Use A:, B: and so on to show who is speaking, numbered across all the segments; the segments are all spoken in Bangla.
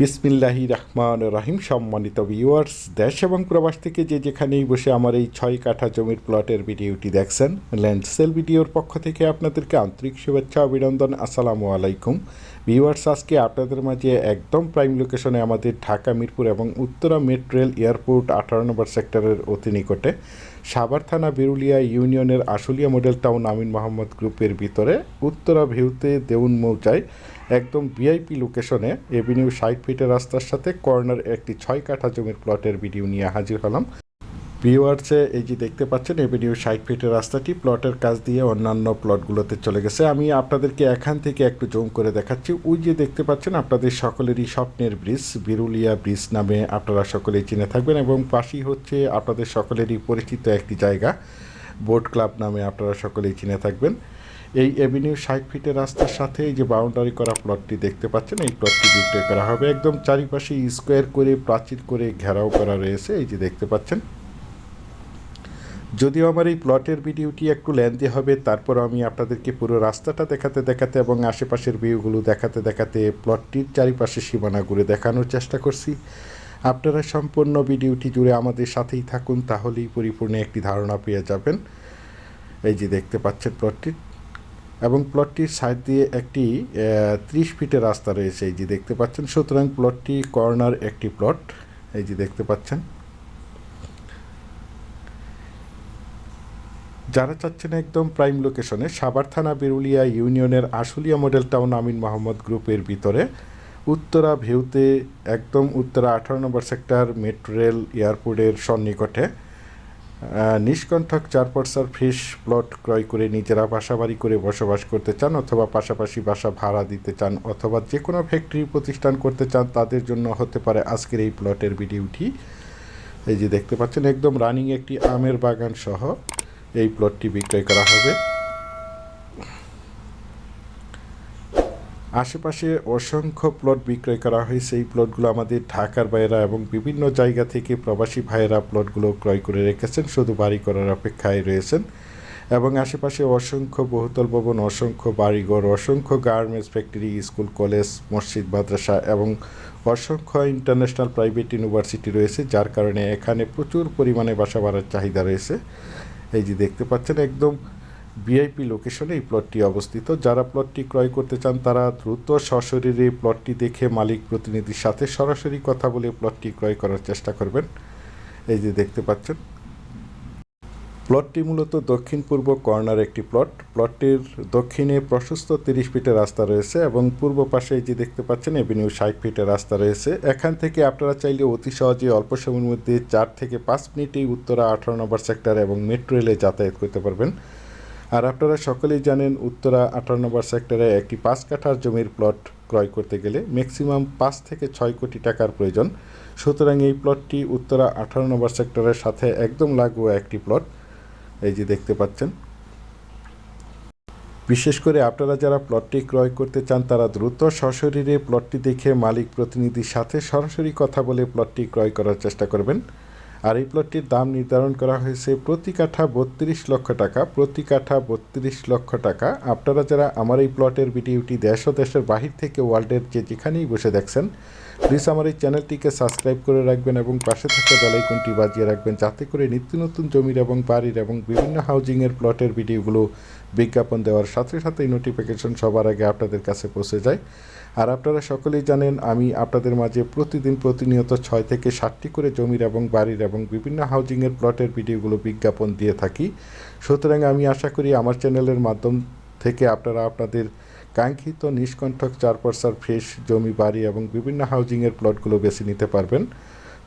A: বিসমিল্লাহি রহমান রাহিম, সম্মানিত ভিউয়ার্স দেশ এবং প্রবাস থেকে যে যেখানেই বসে আমার এই ছয় কাঠা জমির প্লটের ভিডিওটি দেখছেন ল্যান্ড সেল ভিডিওর পক্ষ থেকে আপনাদেরকে আন্তরিক শুভেচ্ছা, অভিনন্দন, আসসালামু আলাইকুম। ভিউয়ার্স, আজকে আপনাদের মাঝে একদম প্রাইম লোকেশনে আমাদের ঢাকা, মিরপুর এবং উত্তরা মেট্রো রেল এয়ারপোর্ট আঠারো নম্বর সেক্টরের অতি নিকটে সাভার থানা, বিরুলিয়া ইউনিয়নের আশুলিয়া মডেল টাউন আমিন মোহাম্মদ গ্রুপের ভিতরে উত্তরা ভিউতে দেউন মৌচায় একদম ভিআইপি লোকেশনে এভিনিউ ষাট ফিটের রাস্তার সাথে কর্নার একটি ছয় কাঠা জমির প্লটের ভিডিও নিয়ে হাজির হলাম। ভিউয়ার্সে এই যে দেখতে পাচ্ছেন, এভিনিউ ষাট ফিটের রাস্তাটি, প্লটের কাজ দিয়ে অন্যান্য প্লটগুলোতে চলে গেছে। আমি আপনাদেরকে এখান থেকে একটু জুম করে দেখাচ্ছি। ওই যে দেখতে পাচ্ছেন, আপনাদের সকলেরই স্বপ্নের ব্রিজ, বিরুলিয়া ব্রিজ নামে আপনারা সকলেই চিনে থাকবেন এবং পাশেই হচ্ছে আপনাদের সকলেরই পরিচিত একটি জায়গা, বোট ক্লাব নামে আপনারা সকলেই চিনে থাকবেন। এই এভিনিউ ষাট ফিটের রাস্তার সাথে এই যে বাউন্ডারি করা প্লটটি দেখতে পাচ্ছেন, এই প্লটটি বিক্রয় করা হবে। একদম চারিপাশে স্কোয়ার করে প্রাচীর করে ঘেরাও করা রয়েছে, এই যে দেখতে পাচ্ছেন। যদিও আমার এই প্লটের ভিডিওটি একটু লেন্দি হবে, তারপর আমি আপনাদেরকে পুরো রাস্তাটা দেখাতে দেখাতে এবং আশেপাশের ভিউগুলো দেখাতে দেখাতে প্লটটির চারিপাশে সীমানা ঘুরে দেখানোর চেষ্টা করছি। আপনারা সম্পূর্ণ ভিডিওটি জুড়ে আমাদের সাথেই থাকুন, তাহলেই পরিপূর্ণ একটি ধারণা পেয়ে যাবেন। এই যে দেখতে পাচ্ছেন প্লটটি। এবং প্লটটির সাইড দিয়ে একটি ত্রিশ ফিটের রাস্তা রয়েছে। এই যে দেখতে পাচ্ছেন, সুতরাং প্লটটি কর্নার একটি প্লট এই যে দেখতে পাচ্ছেন। যারা চাচ্ছেন একদম প্রাইম লোকেশনে সাভার থানা বিরুলিয়া ইউনিয়নের আশুলিয়া মডেল টাউন আমিন মোহাম্মদ গ্রুপের ভিতরে, উত্তরা ভিউতে একদম উত্তরা আঠারো নম্বর সেক্টর মেট্রো রেল এয়ারপোর্টের সন্নিকটে নিষ্কণ্ঠক চার পর্সার ফ্রেশ প্লট ক্রয় করে নিজেরা বাসা বাড়ি করে বসবাস করতে চান অথবা পাশাপাশি বাসা ভাড়া দিতে চান অথবা যে কোনো ফ্যাক্টরি প্রতিষ্ঠান করতে চান, তাদের জন্য হতে পারে আজকের এই প্লটের ভিডিওটি এই যে দেখতে পাচ্ছেন, একদম রানিং একটি আমের বাগান সহ এই প্লটটি বিক্রয় করা হবে। আশেপাশে অসংখ্য প্লট বিক্রয় করা হয়েছে। এই প্লটগুলো আমাদের ঢাকার বাইরা এবং বিভিন্ন জায়গা থেকে প্রবাসী ভাইয়েরা প্লটগুলো ক্রয় করে রেখেছেন, শুধু বাড়ি করার অপেক্ষায় রয়েছেন। এবং আশেপাশে অসংখ্য বহুতল ভবন, অসংখ্য বাড়িঘর, অসংখ্য গার্মেন্টস ফ্যাক্টরি স্কুল কলেজ মসজিদ, মাদ্রাসা এবং অসংখ্য ইন্টারন্যাশনাল প্রাইভেট ইউনিভার্সিটি রয়েছে, যার কারণে এখানে প্রচুর পরিমাণে বাসা বাড়ার চাহিদা রয়েছে। এই যে দেখতে পাচ্ছেন একদম ভিআইপি লোকেশনে এই প্লটটি অবস্থিত। যারা প্লটটি ক্রয় করতে চান, তারা দ্রুত সশরীরে প্লটটি দেখে মালিক প্রতিনিধির সাথে সরাসরি কথা বলে প্লটটি ক্রয় করার চেষ্টা করবেন। এই যে দেখতে পাচ্ছেন প্লটটি মূলত দক্ষিণ পূর্ব কর্নার একটি প্লট। প্লটটির দক্ষিণে প্রশস্ত তিরিশ ফিটের রাস্তা রয়েছে এবং পূর্ব পাশে যে দেখতে পাচ্ছেন, এভিনিউ ষাট ফিটের রাস্তা রয়েছে। এখান থেকে আপনারা চাইলে অতি সহজে অল্প সময়ের মধ্যে চার থেকে পাঁচ মিনিটেই উত্তরা আঠারো নম্বর সেক্টর এবং মেট্রো রেলে যাতায়াত করতে পারবেন। আর আপনারা সকলেই জানেন, উত্তরা আঠারো নম্বর সেক্টরে একটি পাঁচ কাঠার জমির প্লট ক্রয় করতে গেলে ম্যাক্সিমাম পাঁচ থেকে ছয় কোটি টাকার প্রয়োজন। সুতরাং এই প্লটটি উত্তরা আঠারো নম্বর সেক্টরের সাথে একদম লাগোয়া একটি প্লট। এই যে দেখতে পাচ্ছেন। বিশেষ করে আপনারা যারা প্লটটি ক্রয় করতে চান, তারা দ্রুত সশরীরে প্লটটি দেখে মালিক প্রতিনিধির সাথে সরাসরি কথা বলে প্লটটি ক্রয় করার চেষ্টা করবেন। আর এই প্লটটির দাম নির্ধারণ করা হয়েছে প্রতি কাঠা বত্রিশ লক্ষ টাকা, প্রতি কাঠা বত্রিশ লক্ষ টাকা। আপনারা যারা আমার এই প্লটের ভিডিওটি দেশ ও দেশের বাহির থেকে ওয়ার্ল্ডের যে যেখানেই বসে দেখছেন প্লিজ আমার এই চ্যানেলটিকে সাবস্ক্রাইব করে রাখবেন এবং পাশে থাকা বেলাইকনটি বাজিয়ে রাখবেন যাতে করে নিত্য নতুন জমির এবং বাড়ির এবং বিভিন্ন হাউজিংয়ের প্লটের ভিডিওগুলো বিজ্ঞাপন দেওয়ার সাথে সাথেই নোটিফিকেশন সবার আগে আপনাদের কাছে পৌঁছে যায়। আর আপনারা সকলেই জানেন, আমি আপনাদের মাঝে প্রতিদিন প্রতিনিয়ত ছয় থেকে সাতটি করে জমির এবং বাড়ির এবং বিভিন্ন হাউজিংয়ের প্লটের ভিডিওগুলো বিজ্ঞাপন দিয়ে থাকি। সুতরাং আমি আশা করি আমার চ্যানেলের মাধ্যম থেকে আপনারা আপনাদের কাঙ্ক্ষিত নিষ্কণ্ঠক চারপার্সার ফ্রেশ জমি, বাড়ি এবং বিভিন্ন হাউজিংয়ের প্লটগুলো বেছে নিতে পারবেন।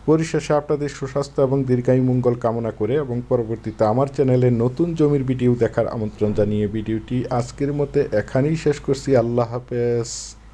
A: পরিশেষে আপনাদের সুস্বাস্থ্য এবং দীর্ঘায়ু মঙ্গল কামনা করে এবং পরবর্তীতে আমার চ্যানেলে নতুন জমির ভিডিও দেখার আমন্ত্রণ জানিয়ে ভিডিওটি আজকের মতে এখানেই শেষ করছি। আল্লাহ হাফেজ।